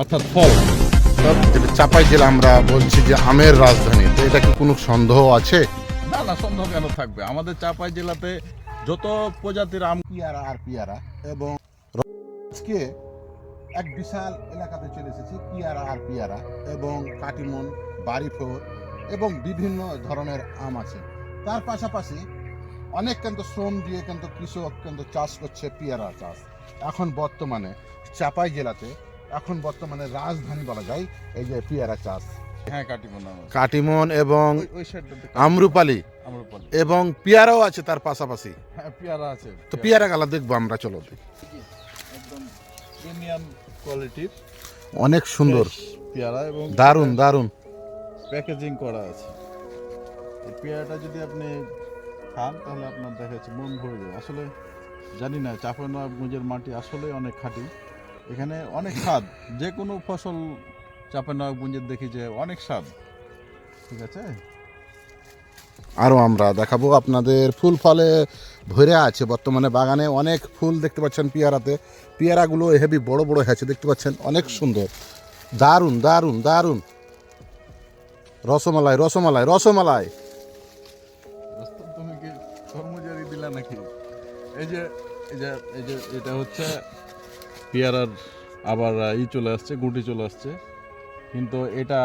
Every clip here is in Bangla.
অর্থাৎ ফল। যেটা চাপাই জেলা আমরা বলছি যে আমের রাজধানী তো এটা কি কোনো সন্দেহ আছে? না না সন্দেহ কেন থাকবে? আমাদের চাপাই জেলাতে যত প্রজাতির আম পিয়ারা আর পিয়ারা এবং আজকে এক বিশাল এলাকাতে চলে এসেছি পিয়ারা আর পিয়ারা এবং কাটিমন বাড়িফোর এবং বিভিন্ন ধরনের আম আছে। তার পাশাপাশি অনেক কিন্তু শ্রম দিয়ে কিন্তু কৃষক কিন্তু চাষ করছে পিয়ারা চাষ। এখন বর্তমানে চাপাই জেলাতে এখন বর্তমানে রাজধানী বলা যায় এই যে পিয়ারা চাষ। হ্যাঁ কাটিমন। কাটিমন এবং আমরুপালি। আম্রপালি। এবং পিয়ারাও আছে তার পাশাপাশি। হ্যাঁ পেয়ারা আছে। তো পিয়ারা গালা দেখব আমরা চলো একদম প্রিমিয়াম কোয়ালিটির অনেক সুন্দর। পেয়ারা এবং দারুণ দারুণ। প্যাকেজিং করা আছে। এই পেয়ারাটা যদি আপনি খান তাহলে আপনার দেখা যাচ্ছে মন ভরে যাবে আসলে জানি না চাপানগঞ্জের মাটি আসলে অনেক খাঁটি। এখানে অনেক স্বাদ। যে কোনো ফসল চাপানগঞ্জের দেখি যে অনেক স্বাদ। ঠিক আছে? আরও আমরা দেখাবো আপনাদের ফুল ফলে ভরে আছে। বর্তমানে বাগানে অনেক ফুল দেখতে পাচ্ছেন পেয়ারাতে। পেয়ারাগুলো হেভি বড় বড় হয়েছে, দেখতে পাচ্ছেন? অনেক সুন্দর। দারুণ দারুণ দারুণ। রসমালাই রসমালাই রসমালাই। তুমি কি দিলা নাকি? এই যে এই যে, এটা হচ্ছে পেয়ারার আবার ই চলে আসছে, গুটি চলে আসছে। কিন্তু এটা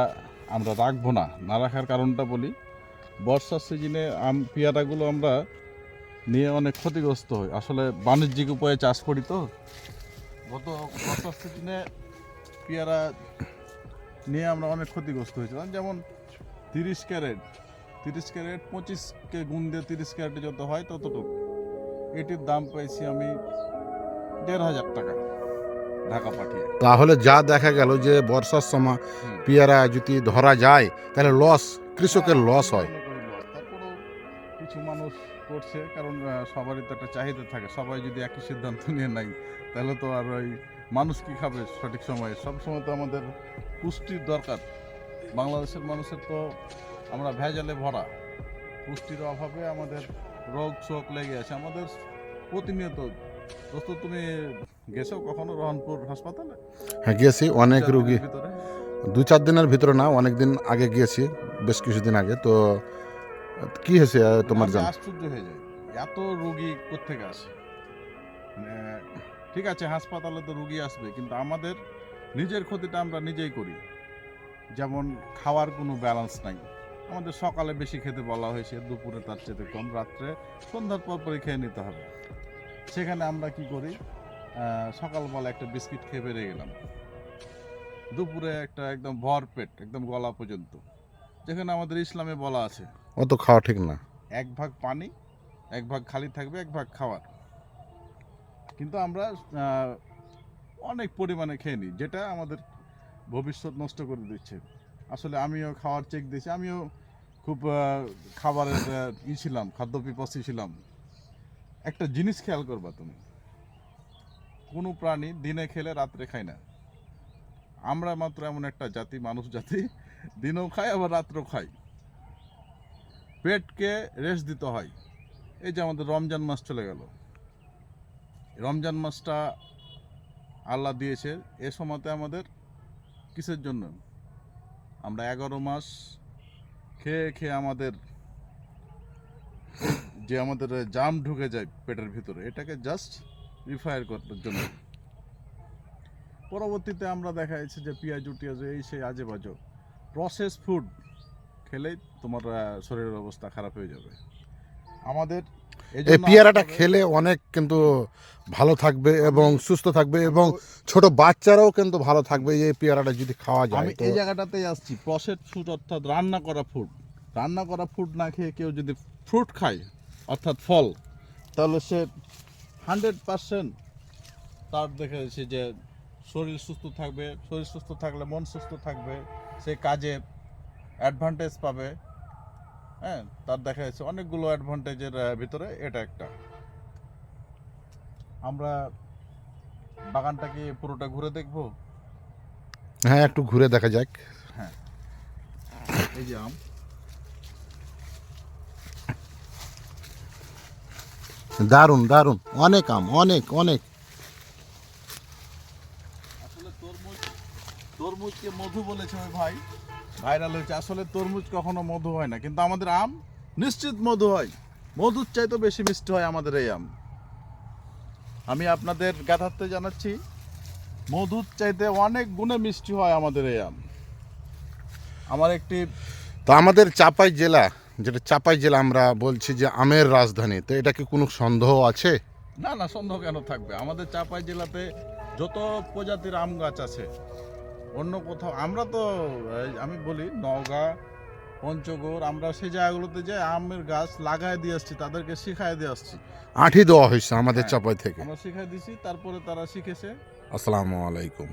আমরা রাখব না। না রাখার কারণটা বলি, বর্ষার সিজনে আম, পেয়ারাগুলো আমরা নিয়ে অনেক ক্ষতিগ্রস্ত হই। আসলে বাণিজ্যিক উপায়ে চাষ করি তো। গত বর্ষার সিজনে পেয়ারা নিয়ে আমরা অনেক ক্ষতিগ্রস্ত হয়েছিলাম। যেমন তিরিশ ক্যারেট তিরিশ ক্যারেট পঁচিশকে গুণ দিয়ে তিরিশ ক্যারেটে যত হয় ততটুকু। এটির দাম পাইছি আমি দেড় হাজার টাকা। ঢাকা পাঠিয়ে তাহলে যা দেখা গেল যে বর্ষার সময়। পেয়ারা যদি ধরা যায় তাহলে লস কৃষকের লস হয়। তারপরেও কিছু মানুষ করছে কারণ সবারই তো একটা চাহিদা থাকে। সবাই যদি একই সিদ্ধান্ত নিয়ে নাই তাহলে তো আর ওই মানুষ কি খাবে সঠিক সময়ে? সব সময় তো আমাদের পুষ্টির দরকার। বাংলাদেশের মানুষের তো আমরা ভেজালে ভরা। পুষ্টির অভাবে আমাদের রোগ শোক লেগে আছে। আমাদের প্রতিনিয়ত দোস্ত তুমি গেছো কখনো রহনপুর হাসপাতালে? হ্যাঁ গিয়েছি। অনেক রুগী। ভিতরে? দু চার দিনের ভিতরে না অনেক দিন আগে গিয়েছি বেশ কিছুদিন আগে। তো কি হয়েছে আহ, তোমার জান? আশ্চর্য হয়ে যায় এত রোগী কোথেকে আসে? মানে ঠিক আছে হাসপাতালে তো রুগী আসবে কিন্তু আমাদের নিজের ক্ষতিটা আমরা নিজেই করি। যেমন খাওয়ার কোনো ব্যালেন্স নাই। আমাদের সকালে বেশি খেতে বলা হয়েছে দুপুরে তার চেয়ে কম রাত্রে সন্ধ্যার পর পরই খেয়ে নিতে হবে। সেখানে আমরা কি করি? সকালবেলা একটা বিস্কিট খেয়ে বেরিয়ে গেলাম। দুপুরে একটা একদম ভর পেট একদম গলা পর্যন্ত। যেখানে আমাদের ইসলামে বলা আছে অত খাওয়া ঠিক না। এক ভাগ পানি এক ভাগ খালি থাকবে এক ভাগ খাওয়ার। কিন্তু আমরা অনেক পরিমাণে খেয়ে নিই যেটা আমাদের ভবিষ্যৎ নষ্ট করে দিচ্ছে। আসলে আমিও খাওয়ার চেক দিয়েছি আমিও খুব খাবারের ই ছিলাম খাদ্য পিপাসী ছিলাম। একটা জিনিস খেয়াল করবা তুমি কোনো প্রাণী দিনে খেলে রাত্রে খায় না। আমরা মাত্র এমন একটা জাতি, মানুষ জাতি, দিনেও খাই আবার রাত্রেও খাই পেটকে রেস্ট দিতে হয়। এই যে আমাদের রমজান মাস চলে গেল। রমজান মাসটা আল্লাহ দিয়েছে এ সময়তে আমাদের কিসের জন্য? আমরা এগারো মাস খেয়ে খেয়ে আমাদের যে আমাদের জাম ঢুকে যায় পেটের ভিতরে, এটাকে জাস্ট রিফায়ার করার জন্য। পরবর্তীতে আমরা দেখা যাচ্ছে যে পেঁয়াজু টিয়াজু এই সেই আজে বাজো প্রসেস ফুড খেলেই তোমার শরীরের অবস্থা খারাপ হয়ে যাবে। আমাদের এই পেয়ারাটা খেলে অনেক কিন্তু ভালো থাকবে এবং সুস্থ থাকবে এবং ছোট বাচ্চারাও কিন্তু ভালো থাকবে এই পেয়ারাটা যদি খাওয়া যায় আমি এই জায়গাটাতেই আসছি প্রসেস ফুড অর্থাৎ রান্না করা ফুড রান্না করা ফুড না খেয়ে কেউ যদি ফ্রুট খায় অর্থাৎ ফল তাহলে সে হান্ড্রেড পার্সেন্ট তার দেখা যাচ্ছে যে শরীর সুস্থ থাকবে শরীর সুস্থ থাকলে মন সুস্থ থাকবে সে কাজে অ্যাডভান্টেজ পাবে। হ্যাঁ তার দেখা যাচ্ছে অনেকগুলো অ্যাডভান্টেজের ভিতরে এটা একটা। আমরা বাগানটাকে পুরোটা ঘুরে দেখব? হ্যাঁ একটু ঘুরে দেখা যাক। হ্যাঁ। এই যে আম। দারুণ দারুণ। অনেক আম অনেক অনেক। আসলে তরমুজ তরমুজকে মধু বলেছে ওই ভাই। ভাইরাল হয়েছে। আসলে তরমুজ কখনো মধু হয় না কিন্তু আমাদের আম নিশ্চিত মধু হয়। মধুর চাইতে বেশি মিষ্টি হয় আমাদের এই আম। আমি আপনাদের গাথার্থে জানাচ্ছি মধুর চাইতে অনেক গুণে মিষ্টি হয় আমাদের এই আম। আমার একটি তো আমাদের চাপাই জেলা যেটা চাপাই জেলা আমরা বলছি যে আমের রাজধানী তো এটা কি কোনো সন্দেহ আছে? না না সন্দেহ কেন থাকবে? আমাদের চাপাই জেলাতে যত প্রজাতির আম গাছ আছে অন্য কোথাও আমরা তো আমি বলি নওগাঁ পঞ্চগড় আমরা সেই জায়গাগুলোতে যে আমের গাছ লাগায় দিয়ে আসছি তাদেরকে শিখায় দিয়ে আসছি। আঠি দেওয়া হয়েছে আমাদের হ্যাঁ। চাপাই থেকে। আমরা শিখাই দিছি তারপরে তারা শিখেছে। আসসালামু আলাইকুম।